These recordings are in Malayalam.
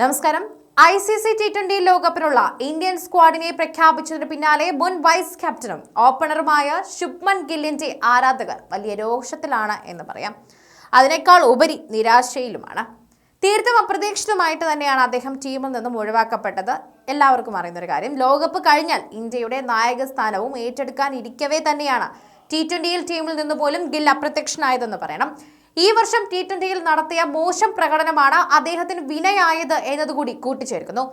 നമസ്കാരം. I C C T twenty ലോകകപ്പിനുള്ള Indian സ്ക്വാഡിനെ പ്രഖ്യാപിച്ചതിന് പിന്നാലെ മുൻ വൈസ് ക്യാപ്റ്റനും ഓപ്പണറുമായ ശുഭ്മൻ ഗില്ലിന്റെ ആരാധകർ വലിയ രോഷത്തിലാണ് എന്ന് പറയാം. അതിനേക്കാൾ ഉപരി നിരാശയിലുമാണ്. തീർത്തും അപ്രതീക്ഷിതമായിട്ട് തന്നെയാണ് അദ്ദേഹം ടീമിൽ നിന്നും ഒഴിവാക്കപ്പെട്ടത്. എല്ലാവർക്കും അറിയുന്ന ഒരു കാര്യം ലോകകപ്പ് കഴിഞ്ഞാൽ ഇന്ത്യയുടെ നായക സ്ഥാനവും ഏറ്റെടുക്കാൻ ഇരിക്കവേ തന്നെയാണ്. ടി ട്വന്റിയിൽ ടീമിൽ നിന്ന് പോലും ഗിൽ അപ്രത്യക്ഷനായതെന്ന് പറയണം. ഈ വർഷം ടി ട്വന്റിയിൽ നടത്തിയ മോശം പ്രകടനമാണ് അദ്ദേഹത്തിന് വിനയായത് എന്നതുകൂടി കൂട്ടിച്ചേർക്കുന്നു.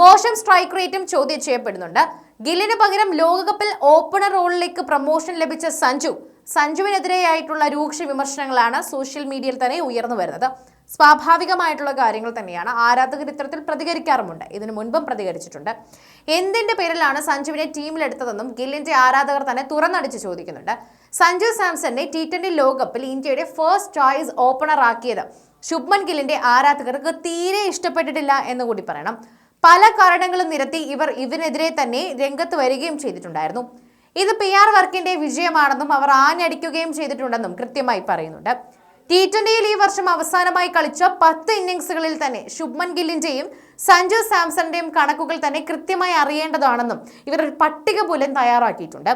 മോശം സ്ട്രൈക്ക് റേറ്റും ചോദ്യം ചെയ്യപ്പെടുന്നുണ്ട്. ഗില്ലിന് പകരം ലോകകപ്പിൽ ഓപ്പണർ റോളിലേക്ക് പ്രമോഷൻ ലഭിച്ച സഞ്ജു സഞ്ജുവിനെതിരെയായിട്ടുള്ള രൂക്ഷ വിമർശനങ്ങളാണ് സോഷ്യൽ മീഡിയയിൽ തന്നെ ഉയർന്നു വരുന്നത്. സ്വാഭാവികമായിട്ടുള്ള കാര്യങ്ങൾ തന്നെയാണ് ആരാധകർ ഇത്തരത്തിൽ പ്രതികരിക്കാറുമുണ്ട്. ഇതിനു മുൻപും പ്രതികരിച്ചിട്ടുണ്ട്. എന്തിന്റെ പേരിലാണ് സഞ്ജുവിനെ ടീമിലെടുത്തതെന്നും ഗില്ലിന്റെ ആരാധകർ തന്നെ തുറന്നടിച്ച് ചോദിക്കുന്നുണ്ട്. സഞ്ജു സാംസണിനെ ടി ട്വന്റി ലോകകപ്പിൽ ഇന്ത്യയുടെ ഫസ്റ്റ് ചോയ്സ് ഓപ്പണർ ആക്കിയത് ശുഭ്മൻ ഗില്ലിന്റെ ആരാധകർക്ക് തീരെ ഇഷ്ടപ്പെട്ടിട്ടില്ല എന്ന് കൂടി പറയണം. പല കാരണങ്ങളും നിരത്തി ഇവർ ഇവനെതിരെ തന്നെ രംഗത്ത് വരികയും ചെയ്തിട്ടുണ്ടായിരുന്നു. ഇത് പി ആർ വർക്കിന്റെ വിജയമാണെന്നും അവർ ആഞ്ഞടിക്കുകയും ചെയ്തിട്ടുണ്ടെന്നും കൃത്യമായി പറയുന്നുണ്ട്. ടി ട്വന്റിയിൽ ഈ വർഷം അവസാനമായി കളിച്ച പത്ത് ഇന്നിംഗ്സുകളിൽ തന്നെ ശുഭ്മൻ ഗില്ലിന്റെയും സഞ്ജു സാംസണിന്റെയും കണക്കുകൾ തന്നെ കൃത്യമായി അറിയേണ്ടതാണെന്നും ഇവർ ഒരു പട്ടിക പോലും തയ്യാറാക്കിയിട്ടുണ്ട്.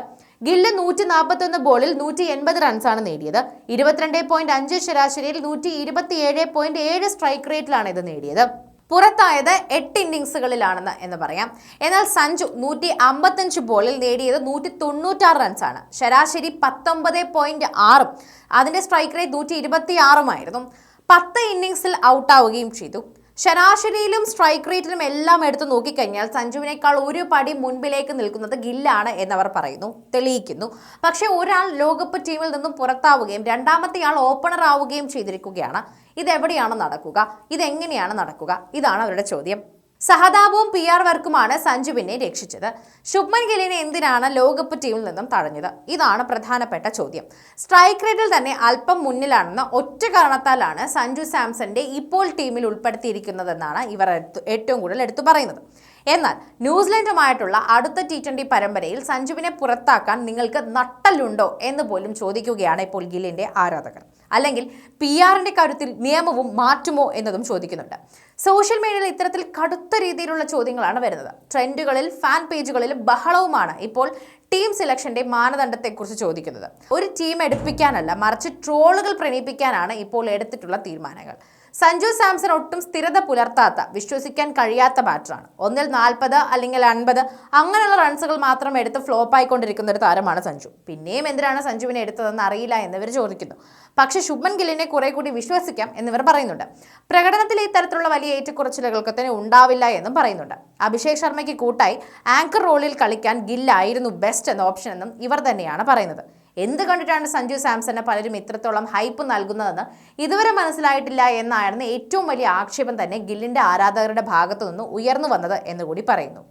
ഗില്ല് നൂറ്റി നാൽപ്പത്തൊന്ന് ബോളിൽ നൂറ്റി എൺപത് റൺസാണ് നേടിയത്. ഇരുപത്തിരണ്ട് പോയിന്റ് അഞ്ച് ശരാശരിയിൽ നൂറ്റി ഇരുപത്തിയേഴ് പോയിന്റ് ഏഴ് സ്ട്രൈക്ക് റേറ്റിലാണ് ഇത് നേടിയത്. പുറത്തായത് എട്ട് ഇന്നിങ്സുകളിലാണെന്ന് എന്ന് പറയാം. എന്നാൽ സഞ്ജു നൂറ്റി അമ്പത്തഞ്ച് ബോളിൽ നേടിയത് നൂറ്റി തൊണ്ണൂറ്റാറ് റൺസാണ്. ശരാശരി പത്തൊമ്പത് പോയിന്റ് ആറും അതിന്റെ സ്ട്രൈക്ക് റേറ്റ് നൂറ്റി ഇരുപത്തി ആറുമായിരുന്നു പത്ത് ഇന്നിങ്സിൽ ഔട്ടാവുകയും ചെയ്തു. ശരാശരിയിലും സ്ട്രൈക്ക് റേറ്റിലും എല്ലാം എടുത്തു നോക്കിക്കഴിഞ്ഞാൽ സഞ്ജുവിനേക്കാൾ ഒരു പടി മുൻപിലേക്ക് നിൽക്കുന്നത് ഗില്ലാണ് എന്നവർ പറയുന്നു തെളിയിക്കുന്നു. പക്ഷേ ഒരാൾ ലോകകപ്പ് ടീമിൽ നിന്നും പുറത്താവുകയും രണ്ടാമത്തെ ആൾ ഓപ്പണർ ആവുകയും ചെയ്തിരിക്കുകയാണ്. ഇതെവിടെയാണ് നടക്കുക? ഇതെങ്ങനെയാണ് നടക്കുക? ഇതാണ് അവരുടെ ചോദ്യം. സഹതാപവും പി ആർ വർക്കുമാണ് സഞ്ജുവിനെ രക്ഷിച്ചത്. ശുഭ്മൻ ഗില്ലിനെ എന്തിനാണ് ലോകകപ്പ് ടീമിൽ നിന്നും തടഞ്ഞത്? ഇതാണ് പ്രധാനപ്പെട്ട ചോദ്യം. സ്ട്രൈക്ക് റേറ്റിൽ തന്നെ അല്പം മുന്നിലാണെന്ന ഒറ്റ കാരണത്താലാണ് സഞ്ജു സാംസന്റെ ഇപ്പോൾ ടീമിൽ ഉൾപ്പെടുത്തിയിരിക്കുന്നതെന്നാണ് ഇവർ ഏറ്റവും കൂടുതൽ എടുത്തു പറയുന്നത്. എന്നാൽ ന്യൂസിലൻഡുമായിട്ടുള്ള അടുത്ത ടി ട്വന്റി പരമ്പരയിൽ സഞ്ജുവിനെ പുറത്താക്കാൻ നിങ്ങൾക്ക് നട്ടലുണ്ടോ എന്ന് പോലും ചോദിക്കുകയാണ് ഇപ്പോൾ ഗില്ലിന്റെ ആരാധകർ. അല്ലെങ്കിൽ പി ആറിന്റെ കാര്യത്തിൽ നിയമവും മാറ്റുമോ എന്നതും ചോദിക്കുന്നുണ്ട്. സോഷ്യൽ മീഡിയയിൽ ഇത്തരത്തിൽ കടുത്ത രീതിയിലുള്ള ചോദ്യങ്ങളാണ് വരുന്നത്. ട്രെൻഡുകളിൽ ഫാൻ പേജുകളിൽ ബഹളവുമാണ് ഇപ്പോൾ ടീം സെലക്ഷന്റെ മാനദണ്ഡത്തെക്കുറിച്ച് ചോദിക്കുന്നത്. ഒരു ടീം എടുപ്പിക്കാനല്ല മറിച്ച് ട്രോളുകൾ പ്രണയിപ്പിക്കാനാണ് ഇപ്പോൾ എടുത്തിട്ടുള്ള തീരുമാനങ്ങൾ. സഞ്ജു സാംസൺ ഒട്ടും സ്ഥിരത പുലർത്താത്ത വിശ്വസിക്കാൻ കഴിയാത്ത ബാറ്ററാണ്. ഒന്നിൽ നാൽപ്പത് അല്ലെങ്കിൽ അൻപത് അങ്ങനെയുള്ള റൺസുകൾ മാത്രം എടുത്ത് ഫ്ലോപ്പ് ആയിക്കൊണ്ടിരിക്കുന്ന ഒരു താരമാണ് സഞ്ജു. പിന്നെയും എന്തിനാണ് സഞ്ജുവിനെ എടുത്തതെന്ന് അറിയില്ല എന്നിവർ ചോദിക്കുന്നു. പക്ഷേ ശുഭൻ ഗില്ലിനെ കുറെ കൂടി വിശ്വസിക്കാം എന്നിവർ പറയുന്നുണ്ട്. പ്രകടനത്തിൽ ഇത്തരത്തിലുള്ള വലിയ ഏറ്റക്കുറച്ചിലുകൾക്ക് തന്നെ ഉണ്ടാവില്ല എന്നും പറയുന്നുണ്ട്. അഭിഷേക് ശർമ്മയ്ക്ക് കൂട്ടായി ആങ്കർ റോളിൽ കളിക്കാൻ ഗില്ലായിരുന്നു ബെസ്റ്റ് എന്ന ഓപ്ഷൻ എന്നും ഇവർ തന്നെയാണ് പറയുന്നത്. എന്ത് കണ്ടിട്ടാണ് സഞ്ജു സാംസന് പലരും ഇത്രത്തോളം ഹൈപ്പ് നൽകുന്നതെന്ന് ഇതുവരെ മനസ്സിലായിട്ടില്ല എന്നായിരുന്നു ഏറ്റവും വലിയ ആക്ഷേപം തന്നെ ഗില്ലിന്റെ ആരാധകരുടെ ഭാഗത്തു നിന്ന് ഉയർന്നു വന്നത് എന്നുകൂടി പറയുന്നു.